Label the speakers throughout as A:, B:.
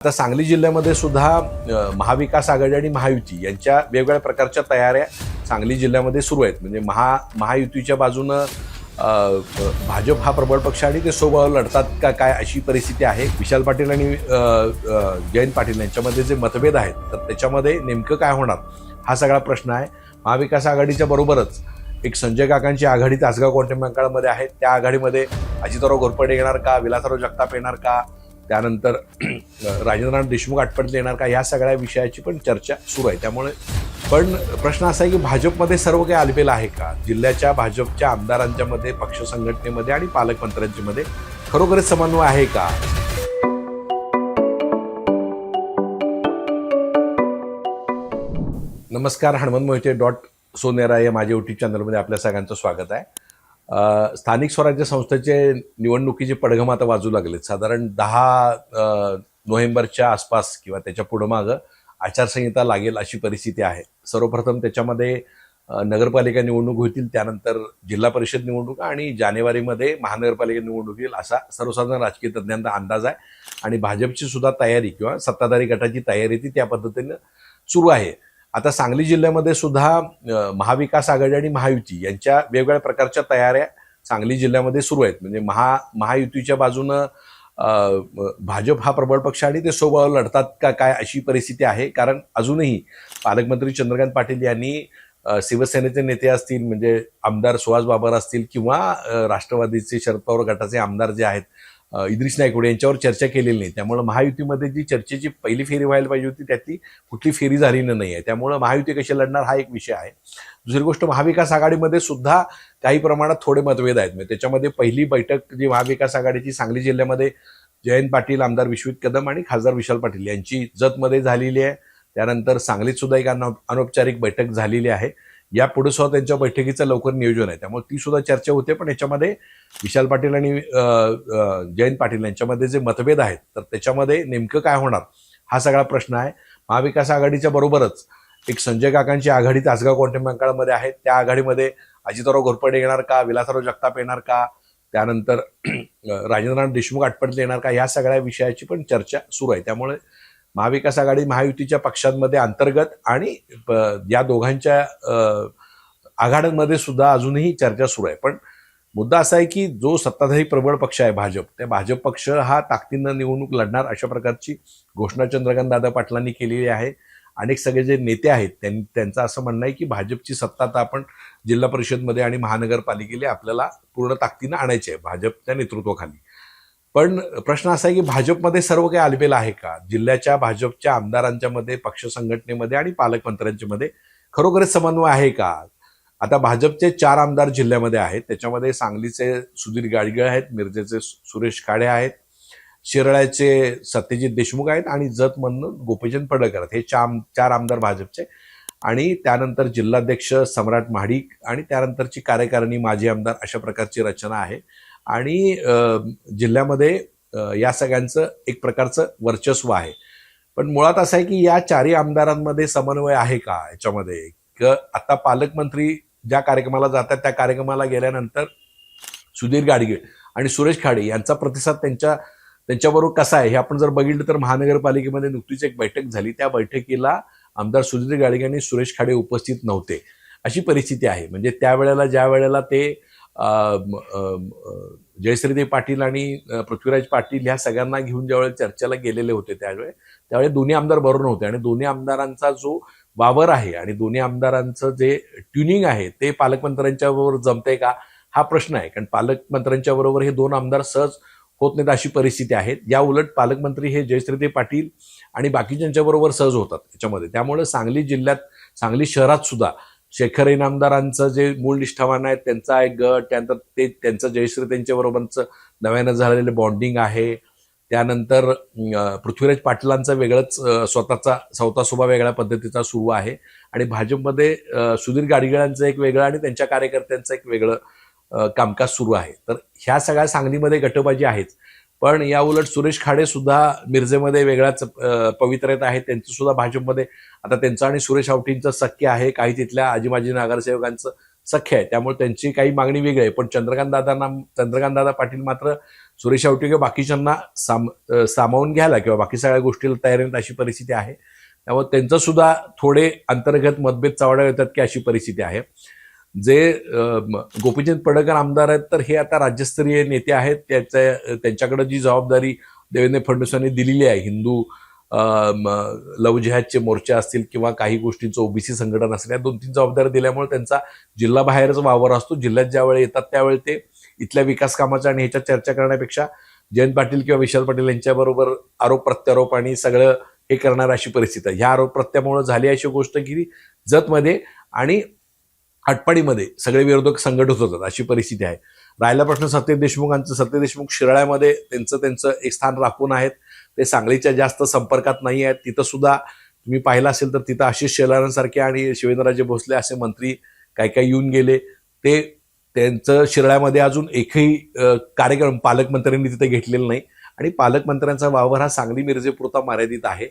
A: आता सांगली जिल्ह्यामध्ये सुद्धा महाविकास आघाडी आणि महायुती यांच्या वेगवेगळ्या प्रकारच्या तयाऱ्या सांगली जिल्ह्यामध्ये सुरू आहेत. म्हणजे महा महायुतीच्या बाजूनं भाजप हा प्रबळ पक्ष आणि ते सोबत लढतात का काय अशी परिस्थिती आहे? विशाल पाटील आणि जयंत पाटील यांच्यामध्ये जे मतभेद आहेत तर त्याच्यामध्ये नेमकं काय होणार? हा सगळा प्रश्न आहे. महाविकास आघाडीच्या बरोबरच एक संजय काकांची आघाडी तासगाव कोणत्या बंगालमध्ये आहे. त्या आघाडीमध्ये अजितराव घोरपडे येणार का? विलासराव जगताप येणार का? त्यानंतर राजेंद्रनाथ देशमुख आटपडले येणार का या सगळ्या विषयाची पण चर्चा सुरू आहे. त्यामुळे पण प्रश्न असा आहे की भाजपमध्ये सर्व काही आलबेला आहे का? जिल्ह्याच्या भाजपच्या आमदारांच्या मध्ये पक्ष संघटनेमध्ये आणि पालकमंत्र्यांच्या मध्ये खरोखरच समन्वय आहे का? नमस्कार हनुमंत मोहिते डॉट सोनेरा या माझ्या युट्यूब चॅनलमध्ये आपल्या सगळ्यांचं स्वागत आहे. स्थानिक स्वराज्य संस्थेचे निवडणुकीचे पडघम आता वाजू लागलेत. साधारण दहा नोव्हेंबरच्या आसपास किंवा त्याच्या पुढं मागं आचारसंहिता लागेल अशी परिस्थिती आहे. सर्वप्रथम त्याच्यामध्ये नगरपालिका निवडणूक होतील त्यानंतर जिल्हा परिषद निवडणूक आणि जानेवारीमध्ये महानगरपालिका निवडणूक येईल असा सर्वसाधारण राजकीय तज्ज्ञांचा अंदाज आहे. आणि भाजपची सुद्धा तयारी किंवा सत्ताधारी गटाची तयारी ती त्या पद्धतीनं सुरू आहे. आता सांगली जिल्ह्यामध्ये सुद्धा महाविकास आघाडी आणि महायुती यांच्या वेगवेगळ्या प्रकारच्या तयाऱ्या सांगली जिल्ह्यामध्ये सुरू आहेत. म्हणजे महा महायुतीच्या बाजूनं भाजप हा प्रबळ पक्ष आणि ते सोबत लढतात का काय अशी परिस्थिती आहे. कारण अजूनही पालकमंत्री चंद्रकांत पाटील यांनी शिवसेनेचे नेते असतील म्हणजे आमदार सुहास बाबर असतील किंवा राष्ट्रवादीचे शरद पवार गटाचे आमदार जे आहेत इद्रिस नायकोडे यांच्यावर चर्चा केलेली नाही. त्यामुळे महायुतीमध्ये जी चर्चेची पहिली फेरी व्हायला पाहिजे होती त्यातली कुठली फेरी झालेली नाही आहे त्यामुळं महायुती कशी लढणार हा एक विषय आहे. दुसरी गोष्ट महाविकास आघाडीमध्ये सुद्धा काही प्रमाणात थोडे मतभेद आहेत. म्हणजे त्याच्यामध्ये पहिली बैठक जी महाविकास आघाडीची सांगली जिल्ह्यामध्ये जयंत पाटील आमदार विश्वित कदम आणि खासदार विशाल पाटील यांची जतमध्ये झालेली आहे. त्यानंतर सांगलीत सुद्धा एक अनौ- अनौपचारिक बैठक झालेली आहे. या पुढे सुद्धा त्यांच्या बैठकीचं लवकर नियोजन आहे. त्यामुळे ती सुद्धा चर्चा होते पण याच्यामध्ये विशाल पाटील आणि जयंत पाटील यांच्यामध्ये जे मतभेद आहेत तर त्याच्यामध्ये नेमकं काय होणार हा सगळा प्रश्न आहे. महाविकास आघाडीच्या बरोबरच एक संजय काकांची आघाडी तासगाव कोणत्या बंगालमध्ये आहे. त्या आघाडीमध्ये अजितराव घोरपडे येणार का? विलासराव जगताप येणार का? त्यानंतर राजेंद्रनाथ देशमुख आटपडले येणार का? या सगळ्या विषयाची पण चर्चा सुरू आहे. त्यामुळे महाविकास आघाडी महायुतीच्या पक्षांमध्ये अंतर्गत आणि या दोघांच्या आघाड्यांमध्ये सुद्धा अजूनही चर्चा सुरू आहे. पण मुद्दा असा आहे की जो सत्ताधारी प्रबळ पक्ष आहे भाजप त्या भाजप पक्ष हा ताकदीनं निवडणूक लढणार अशा प्रकारची घोषणा चंद्रकांत दादा पाटलांनी केलेली आहे. अनेक सगळे जे नेते आहेत त्यांनी त्यांचं असं म्हणणं आहे की भाजपची सत्ता आता आपण जिल्हा परिषदमध्ये आणि महानगरपालिकेला आपल्याला पूर्ण ताकदीनं आणायची आहे. भाजपच्या नेतृत्वाखाली. पण प्रश्न असा आहे की भाजपमध्ये सर्व काही आलबेलं आहे का? जिल्ह्याच्या भाजपच्या आमदारांच्या मध्ये पक्ष संघटनेमध्ये आणि पालकमंत्र्यांच्या मध्ये खरोखरच समन्वय आहे का? आता भाजपचे चार आमदार जिल्ह्यामध्ये आहेत. त्याच्यामध्ये सांगलीचे सुधीर गाडगीळ आहेत मिरजेचे सुरेश काळे आहेत शिरळ्याचे सत्यजित देशमुख आहेत आणि जतमधनं गोपीचंद पडळकर आहेत. हे चार चार आमदार भाजपचे. आणि त्यानंतर जिल्हाध्यक्ष सम्राट महाडिक आणि त्यानंतरची कार्यकारिणी माजी आमदार अशा प्रकारची रचना आहे. आणि जिल्ह्यामध्ये या सगळ्यांचं एक प्रकारचं वर्चस्व आहे. पण मुळात असं आहे की या चारही आमदारांमध्ये समन्वय आहे का याच्यामध्ये? क आता पालकमंत्री ज्या कार्यक्रमाला जातात त्या कार्यक्रमाला गेल्यानंतर सुधीर गाडगे आणि सुरेश खाडे यांचा प्रतिसाद त्यांच्या त्यांच्याबरोबर कसा आहे? हे आपण जर बघितलं तर महानगरपालिकेमध्ये नुकतीच एक बैठक झाली. त्या बैठकीला आमदार सुधीर गाडगे आणि सुरेश खाडे उपस्थित नव्हते. अशी परिस्थिती आहे. म्हणजे त्यावेळेला ज्या वेळेला ते जयश्रीदेव पाटील आणि पृथ्वीराज पाटील ह्या सगळ्यांना घेऊन ज्यावेळेस चर्चेला गेलेले होते त्यावेळेस त्यावेळी दोन्ही आमदार बरोबर होते आणि दोन्ही आमदारांचा जो वावर आहे आणि दोन्ही आमदारांचं जे ट्युनिंग आहे ते पालकमंत्र्यांच्या बरोबर जमतंय का हा प्रश्न आहे. कारण पालकमंत्र्यांच्या बरोबर हे दोन आमदार सहज होत नाहीत अशी परिस्थिती आहे. या उलट पालकमंत्री हे जयश्रीदेव पाटील आणि बाकीच्यांच्या बरोबर सहज होतात त्याच्यामध्ये त्यामुळे सांगली जिल्ह्यात सांगली शहरात सुद्धा शेखर इनामदारांचं जे मूळ निष्ठावान आहेत त्यांचा एक गट त्यानंतर ते त्यांचं जयश्री त्यांच्याबरोबरचं नव्यानं झालेलं बॉन्डिंग आहे. त्यानंतर पृथ्वीराज पाटलांचा वेगळंच स्वतःचा स्वतः स्वभाव वेगळ्या पद्धतीचा सुरू आहे. आणि भाजपमध्ये सुधीर गाडगिळांचं एक वेगळं आणि त्यांच्या कार्यकर्त्यांचं एक वेगळं कामकाज सुरू आहे. तर ह्या सगळ्या सांगलीमध्ये गटबाजी आहेच. पण या उलट सुरेश खाडे सुद्धा मिरजेमध्ये वेगळ्याच अं, पवित्र्यात आहेत. त्यांचं सुद्धा भाजपमध्ये आता त्यांचं आणि सुरेश आवटींचं सख्य आहे. काही तिथल्या आजीमाजी नगरसेवकांचं सख्य आहे. त्यामुळे त्यांची काही मागणी वेगळी आहे. पण चंद्रकांत दादांना चंद्रकांत दादा पाटील मात्र सुरेश आवटी किंवा बाकीच्यांना साम सामावून घ्यायला किंवा बाकी सगळ्या गोष्टीला तयार अशी परिस्थिती आहे. त्यामुळे त्यांचं सुद्धा थोडे अंतर्गत मतभेद चावड्या येतात की अशी परिस्थिती आहे. जे गोपीचंद पडळकर आमदार आहेत तर हे आता राज्यस्तरीय नेते आहेत. त्याच्या त्यांच्याकडे जी जबाबदारी देवेंद्र फडणवीसांनी दिलेली आहे हिंदू अ, लव जिहादचे मोर्चे असतील किंवा काही गोष्टींचं ओबीसी संघटन असेल या दोन तीन जबाबदाऱ्या दिल्यामुळे त्यांचा जिल्हा बाहेरच वावर असतो. जिल्ह्यात ज्यावेळी येतात त्यावेळी ते इथल्या विकास कामाच्या आणि ह्याच्यात चर्चा करण्यापेक्षा जयंत पाटील किंवा विशाल पाटील यांच्याबरोबर आरोप प्रत्यारोप आणि सगळं हे करणार अशी परिस्थिती आहे. ह्या आरोप प्रत्यामुळे झाली अशी गोष्ट की जतमध्ये आणि आटपाडीमध्ये सगळे विरोधक संघटित होतात अशी परिस्थिती आहे. राहिला प्रश्न सत्य देशमुखांचं. सत्य देशमुख शिराळ्यामध्ये त्यांचं त्यांचं एक स्थान राखून आहेत. ते सांगलीच्या जास्त संपर्कात नाही आहेत. तिथं सुद्धा तुम्ही पाहिलं असेल तर तिथं आशिष शेलारांसारखे आणि शिवेंद्रराजे भोसले असे मंत्री काय काय येऊन गेले. ते त्यांचं शिराळ्यामध्ये अजून एकही कार्यक्रम पालकमंत्र्यांनी तिथे घेतलेला नाही. आणि पालकमंत्र्यांचा वावर हा सांगली मिरजेपुरता मर्यादित आहे.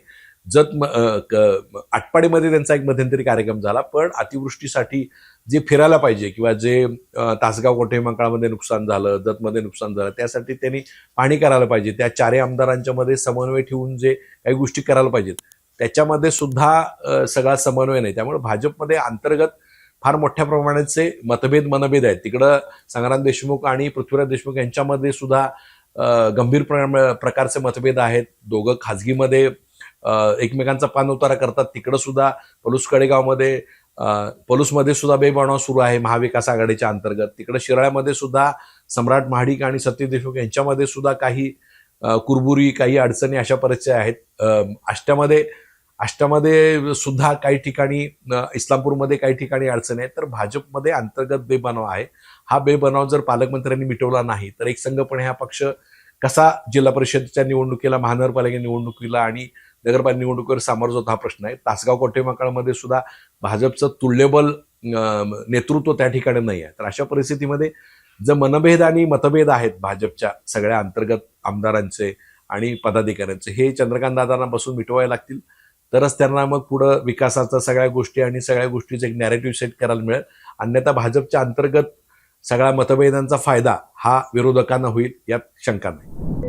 A: जत क- आटपाडीमध्ये त्यांचा एक मध्यंतरी कार्यक्रम झाला पण अतिवृष्टीसाठी जे फिरायला पाहिजे किंवा जे तासगाव कोठेमंकाळमध्ये नुकसान झालं जतमध्ये नुकसान झालं त्यासाठी त्यांनी पाणी करायला पाहिजे. त्या चारही आमदारांच्या मध्ये समन्वय ठेवून जे काही गोष्टी करायला पाहिजेत. त्याच्यामध्ये सुद्धा सगळा समन्वय नाही. त्यामुळे भाजपमध्ये अंतर्गत फार मोठ्या प्रमाणाचे मतभेद मनभेद आहेत. तिकडं संग्राम देशमुख आणि पृथ्वीराज देशमुख यांच्यामध्ये सुद्धा गंभीर प्र- प्रकारचे मतभेद आहेत. दोघं खाजगीमध्ये एकमेकांचा पान उतारा करतात. तिकडं सुद्धा पलूस कडेगावमध्ये पलूसमध्ये सुद्धा बेबनाव सुरू आहे महाविकास आघाडीच्या अंतर्गत. तिकडं शिराळ्यामध्ये सुद्धा सम्राट महाडिक आणि सत्य देशमुख यांच्यामध्ये सुद्धा काही कुरबुरी काही अडचणी अशा परिस्थिती आहेत. आष्ट्यामध्ये आष्ट्यामध्ये सुद्धा काही ठिकाणी इस्लामपूरमध्ये काही ठिकाणी अडचणी आहेत. तर भाजपमध्ये अंतर्गत बेबनाव आहे. हा बेबनाव जर पालकमंत्र्यांनी मिटवला नाही तर एक संग पण हा पक्ष कसा जिल्हा परिषदेच्या निवडणुकीला महानगरपालिका निवडणुकीला आणि नगरपालिका निवडणुकीवर सामोरं जातो हा प्रश्न आहे. तासगाव कोटेमकाळमध्ये सुद्धा भाजपचं तुल्यबल नेतृत्व त्या ठिकाणी नाही आहे. तर अशा परिस्थितीमध्ये जर मनभेद आणि मतभेद आहेत भाजपच्या सगळ्या अंतर्गत आमदारांचे आणि पदाधिकाऱ्यांचे हे चंद्रकांत दादांना बसून मिटवायला लागतील. तरच त्यांना मग पुढं विकासाचा सगळ्या गोष्टी आणि सगळ्या गोष्टीचं एक नॅरेटिव्ह सेट करायला मिळेल. अन्यथा भाजपच्या अंतर्गत सगळ्या मतभेदांचा फायदा हा विरोधकांना होईल यात शंका नाही.